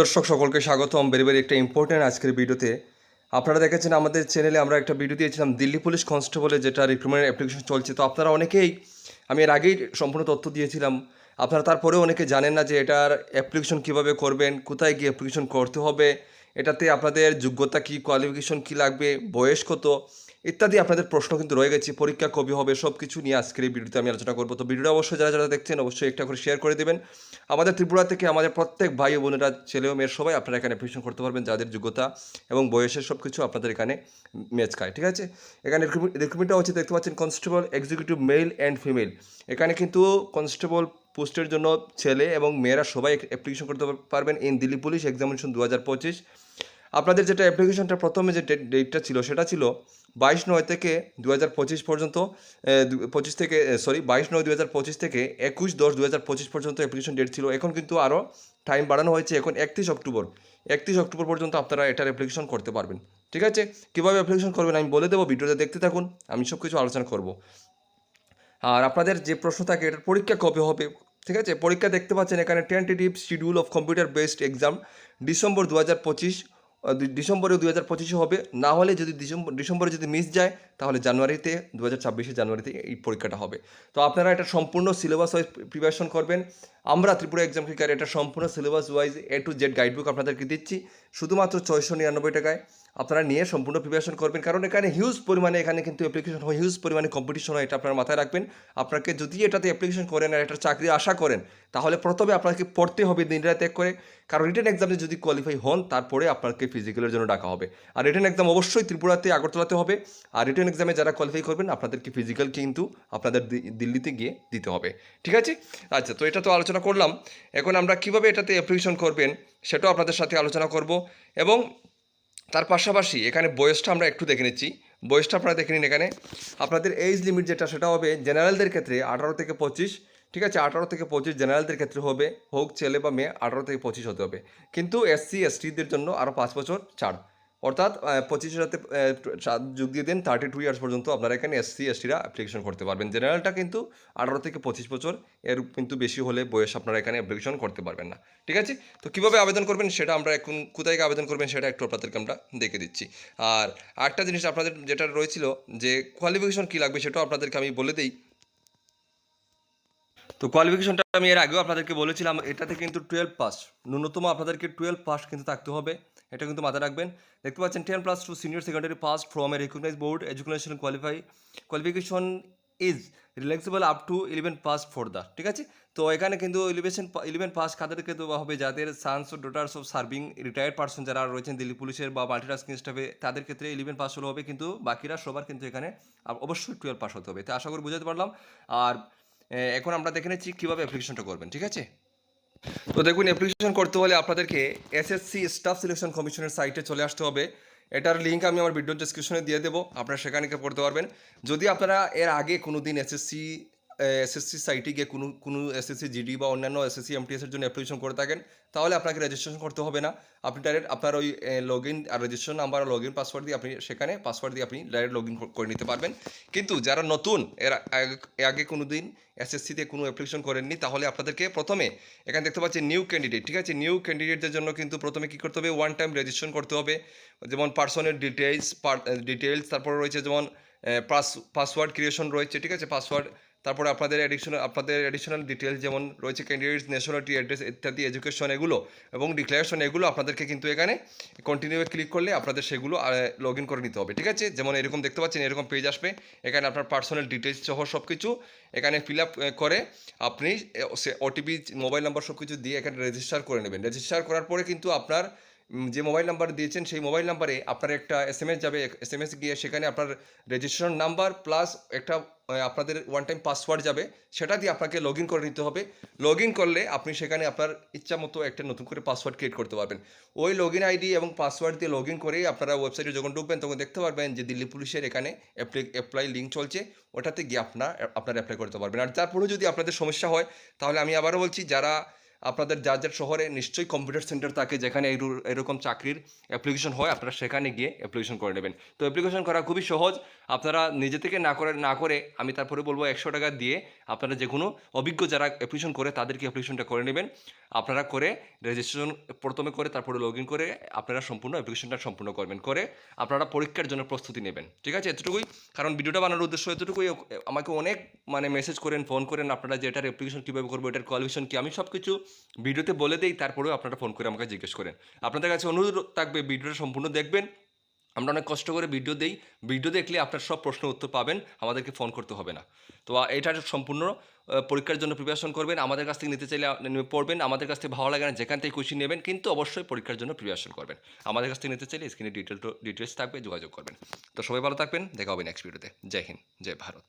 দর্শক, সকলকে স্বাগতম। বেরি বেরি একটা ইম্পর্টেন্ট আজকের ভিডিওতে। আপনারা দেখেছেন আমাদের চ্যানেলে আমরা একটা ভিডিও দিয়েছিলাম, দিল্লি পুলিশ কনস্টেবলের যেটা রিক্রুটমেন্ট অ্যাপ্লিকেশন চলছে। তো আপনারা অনেকেই, আমি এর আগেই সম্পূর্ণ তথ্য দিয়েছিলাম। আপনারা তারপরেও অনেকে জানেন না যে এটার অ্যাপ্লিকেশন কীভাবে করবেন, কোথায় গিয়ে অ্যাপ্লিকেশন করতে হবে, এটাতে আপনাদের যোগ্যতা কী কোয়ালিফিকেশন কী লাগবে, বয়স কত ইত্যাদি আপনাদের প্রশ্ন কিন্তু রয়ে গেছে, পরীক্ষা কবি হবে সব কিছু নিয়ে আজকের এই ভিডিওতে আমি আলোচনা করব। তো ভিডিওটা অবশ্যই যারা যারা দেখছেন, অবশ্যই একটা করে শেয়ার করে দেবেন। আমাদের ত্রিপুরা থেকে আমাদের প্রত্যেক ভাই বোনেরা, ছেলে ও মেয়ের সবাই আপনারা এখানে অ্যাপ্লিকেশন করতে পারবেন, যাদের যোগ্যতা এবং বয়সের সব কিছু আপনাদের এখানে ম্যাচ খায় ঠিক আছে? এখানে রিক্রুটমেন্টটা হচ্ছে দেখতে পাচ্ছেন constable executive male and female এখানে কিন্তু কনস্টেবল পোস্টের জন্য ছেলে এবং মেয়েরা সবাই অ্যাপ্লিকেশন করতে পারবেন ইন দিল্লি পুলিশ এক্সামিনেশন দু হাজার পঁচিশ। আপনাদের যেটা অ্যাপ্লিকেশনটা প্রথমে যে ডেটটা ছিল, সেটা ছিল বাইশ নয় থেকে দু হাজার পঁচিশ পর্যন্ত পঁচিশ থেকে সরি বাইশ নয় দু হাজার পঁচিশ থেকে একুশ দশ দু হাজার পঁচিশ পর্যন্ত অ্যাপ্লিকেশন ডেট ছিল। এখন কিন্তু আরও টাইম বাড়ানো হয়েছে। এখন একত্রিশ অক্টোবর একত্রিশ অক্টোবর পর্যন্ত আপনারা এটার অ্যাপ্লিকেশন করতে পারবেন। ঠিক আছে? কীভাবে অ্যাপ্লিকেশন করবেন আমি বলে দেবো ভিডিওতে দেখতে থাকুন, আমি সব কিছু আলোচনা করব। আর আপনাদের যে প্রশ্ন থাকে, এটার পরীক্ষা কবে হবে? ঠিক আছে? পরীক্ষা দেখতে পাচ্ছেন এখানে tentative schedule of computer based exam December দু হাজার পঁচিশ ডিসেম্বরে দু হাজার পঁচিশে হবে। না হলে যদি ডিসেম্বর ডিসেম্বরে যদি মিস যায়, তাহলে জানুয়ারিতে দু হাজার ছাব্বিশে জানুয়ারিতে এই পরীক্ষাটা হবে। তো আপনারা এটা সম্পূর্ণ সিলেবাস ওয়াইজ প্রিপারেশন করবেন। আমরা ত্রিপুরা এক্সাম ক্লিকার এটা সম্পূর্ণ syllabus wise A to Z guidebook আপনাদেরকে দিচ্ছি। শুধুমাত্র ছয়শো নিরানব্বই টাকায়। আপনারা নিয়ে সম্পূর্ণ প্রিপারেশন করবেন। কারণ এখানে হিউজ পরিমাণে এখানে কিন্তু অ্যাপ্লিকেশন হয় হিউজ পরিমাণে কম্পিটিশন হয়, এটা আপনারা মাথায় রাখবেন। আপনাকে যদি এটাতে অ্যাপ্লিকেশন করেন আর একটা চাকরি আশা করেন, তাহলে প্রথমে আপনাকে পড়তে হবে দিন রাত এক করে। কারণ রিটার্ন এক্সামে যদি কোয়ালিফাই হন, তারপরে আপনাকে ফিজিক্যালের জন্য ডাকা হবে। আর রিটার্ন এক্সাম অবশ্যই ত্রিপুরাতে আগরতলাতে হবে। আর রিটার্ন এক্সামে যারা কোয়ালিফাই করবেন, আপনাদেরকে ফিজিক্যাল কিন্তু আপনাদের দিল্লিতে গিয়ে দিতে হবে। ঠিক আছে? আচ্ছা তো এটা তো আলোচনা করলাম। এখন আমরা কীভাবে এটাতে অ্যাপ্লিকেশন করবেন, সেটাও আপনাদের সাথে আলোচনা করব। এবং তার পাশাপাশি এখানে বয়সটা আমরা একটু দেখে নিচ্ছি। বয়সটা আপনারা দেখে নিন এখানে। আপনাদের এজ লিমিট যেটা সেটা হবে জেনারেলদের ক্ষেত্রে আঠারো থেকে পঁচিশ। ঠিক আছে, আঠারো থেকে পঁচিশ জেনারেলদের ক্ষেত্রে হবে, হোক ছেলে বা মেয়ে, আঠারো থেকে পঁচিশ হতে হবে। কিন্তু এসসি এসটিদের জন্য আরও পাঁচ বছর ছাড় অর্থাৎ পঁচিশের সাথে যোগ দিয়ে দিন থার্টি টু ইয়ার্স পর্যন্ত আপনারা এখানে এসসি এসটিরা অ্যাপ্লিকেশন করতে পারবেন। জেনারেলটা কিন্তু আঠারো থেকে পঁচিশ বছর, এর কিন্তু বেশি হলে বয়স আপনারা এখানে অ্যাপ্লিকেশন করতে পারবেন না। ঠিক আছে? তো কীভাবে আবেদন করবেন সেটা আমরা এখন, কোথায় আবেদন করবেন সেটা একটু আপনাদেরকে আমরা দেখে দিচ্ছি। আর আরেকটা জিনিস আপনাদের যেটা রয়েছিল, যে কোয়ালিফিকেশন কী লাগবে সেটাও আপনাদেরকে আমি বলে দিই। তো কোয়ালিফিকেশনটা আমি এর আগেও আপনাদেরকে বলেছিলাম, এটাতে কিন্তু টুয়েলভ পাস ন্যূনতম আপনাদেরকে টুয়েলভ পাস কিন্তু থাকতে হবে। এটা কিন্তু মাথায় রাখবেন। দেখতে পাচ্ছেন ten plus two senior secondary pass from a recognise board education qualify qualification is relaxable up to eleven pass for the ঠিক আছে? তো এখানে কিন্তু ইলেভেন ইলেভেন পাস কাদেরকে দেওয়া হবে যাদের sons O daughters of serving retired person যারা রয়েছেন দিল্লি পুলিশের বা মাল্টিটাস্কিং স্টাফে তাদের ক্ষেত্রে ইলেভেন পাস হলে হবে কিন্তু বাকিরা সবার কিন্তু এখানে অবশ্যই টুয়েলভ পাস হতে হবে। তো আশা করি বুঝাতে পারলাম। আর এখন আমরা দেখে নিচ্ছি কীভাবে অ্যাপ্লিকেশনটা করবেন, ঠিক আছে? তো দেখুন অ্যাপ্লিকেশন করতে হলে আপনাদেরকে এসএসসি স্টাফ সিলেকশন কমিশনের সাইটে চলে আসতে হবে। এটার লিঙ্ক আমি আমার ভিডিও ডিসক্রিপশনে দিয়ে দেবো, আপনারা সেখানে পড়তে পারবেন। যদি আপনারা এর আগে কোনো দিন এসএসসি এসএসসি সাইটে গিয়ে কোনো কোনো এসএসসি জিডি বা অন্যান্য এসএসসি এমটিএসের জন্য অ্যাপ্লিকেশন করে থাকেন, তাহলে আপনাকে রেজিস্ট্রেশন করতে হবে না। আপনি ডাইরেক্ট আপনার ওই log in R registration number log in password দিয়ে আপনি সেখানে পাসওয়ার্ড দিয়ে আপনি ডাইরেক্ট লগ ইন করে নিতে পারবেন। কিন্তু যারা নতুন, এর আগে- এর আগে কোনো দিন এসএসসিতে কোনো অ্যাপ্লিকেশন করেননি, তাহলে আপনাদেরকে প্রথমে এখানে দেখতে পাচ্ছি নিউ ক্যান্ডিডেট ঠিক আছে? নিউ ক্যান্ডিডেটদের জন্য কিন্তু প্রথমে কী করতে হবে? ওয়ান টাইম রেজিস্ট্রেশন করতে হবে। যেমন পার্সনের ডিটেলস ডিটেলস তারপর রয়েছে যেমন পাস পাসওয়ার্ড ক্রিয়েশন রয়েছে, ঠিক আছে? পাসওয়ার্ড তারপরে আপনাদের এডিশনাল আপনাদের এডিশনাল ডিটেলস যেমন রয়েছে ক্যান্ডিডেটস ন্যাশনালিটি অ্যাড্রেস ইত্যাদি এডুকেশন এগুলো এবং ডিক্লারেশন এগুলো আপনাদেরকে কিন্তু এখানে কন্টিনিউ ক্লিক করলে আপনাদের সেগুলো লগ ইন করে নিতে হবে, ঠিক আছে? যেমন এরকম দেখতে পাচ্ছেন, এরকম পেজ আসবে। এখানে আপনার পার্সোনাল ডিটেলস সহ সব কিছু এখানে ফিল আপ করে আপনি ওটিপি মোবাইল নাম্বার সব কিছু দিয়ে এখানে রেজিস্টার করে নেবেন। রেজিস্টার করার পরে কিন্তু আপনার যে মোবাইল নাম্বার দিয়েছেন, সেই মোবাইল নাম্বারে আপনার একটা এস যাবে। এস এম গিয়ে সেখানে আপনার রেজিস্ট্রেশন নাম্বার প্লাস একটা আপনাদের ওয়ান টাইম পাসওয়ার্ড যাবে। সেটা দিয়ে আপনাকে লগ ইন করে নিতে হবে। লগ ইন করলে আপনি সেখানে আপনার ইচ্ছা মতো একটা নতুন করে পাসওয়ার্ড ক্রিয়েট করতে পারবেন। ওই লগ ইন আইডি এবং পাসওয়ার্ড দিয়ে লগ ইন করেই আপনারা ওয়েবসাইটে যখন ঢুকবেন, তখন দেখতে পারবেন যে দিল্লি পুলিশের এখানে অ্যাপ্লাই লিঙ্ক চলছে। ওটাতে গিয়ে আপনার, আপনারা অ্যাপ্লাই করতে পারবেন। আর তারপরেও যদি আপনাদের সমস্যা হয়, তাহলে আমি আবারও বলছি, যারা আপনাদের যার যার শহরে নিশ্চয়ই কম্পিউটার সেন্টার থাকে যেখানে এরকম চাকরির অ্যাপ্লিকেশন হয়, আপনারা সেখানে গিয়ে অ্যাপ্লিকেশন করে নেবেন। তো অ্যাপ্লিকেশন করা খুবই সহজ। আপনারা নিজে থেকে না করে না করে আমি তারপরে বলব একশো টাকা দিয়ে আপনারা যে কোনো অভিজ্ঞ যারা অ্যাপ্লিকেশন করে তাদেরকে অ্যাপ্লিকেশনটা করে নেবেন। আপনারা করে রেজিস্ট্রেশন প্রথমে করে, তারপরে লগ ইন করে আপনারা সম্পূর্ণ অ্যাপ্লিকেশনটা সম্পূর্ণ করবেন। করে আপনারা পরীক্ষার জন্য প্রস্তুতি নেবেন। ঠিক আছে? এতটুকুই। কারণ ভিডিওটা বানানোর উদ্দেশ্য এতটুকুই। আমাকে অনেক মানে মেসেজ করেন ফোন করেন, আপনারা যে এটার অ্যাপ্লিকেশন কীভাবে করব, এটার কোয়ালিফিকেশন কি, আমি সব কিছু ভিডিওতে বলে দেই, তারপরেও আপনারা ফোন করে আমাকে জিজ্ঞেস করেন। আপনাদের কাছে অনুরোধ থাকবে, ভিডিওটা সম্পূর্ণ দেখবেন। আমরা অনেক কষ্ট করে ভিডিও দেই। ভিডিও দেখলে আপনার সব প্রশ্ন উত্তর পাবেন, আমাদেরকে ফোন করতে হবে না। তো এটা সম্পূর্ণ পরীক্ষার জন্য প্রিপারেশন করবেন, আমাদের কাছ থেকে নিতে চাইলে পড়বেন, আমাদের কাছ থেকে ভালো লাগে না, যেখান থেকে খুশি নেবেন, কিন্তু অবশ্যই পরীক্ষার জন্য প্রিপারেশন করবেন। আমাদের কাছ থেকে নিতে চাইলে স্ক্রিনে ডিটেল ডিটেলস থাকবে, যোগাযোগ করবেন। তো সবাই ভালো থাকবেন, দেখা হবে নেক্সট ভিডিওতে জয় হিন্দ, জয় ভারত।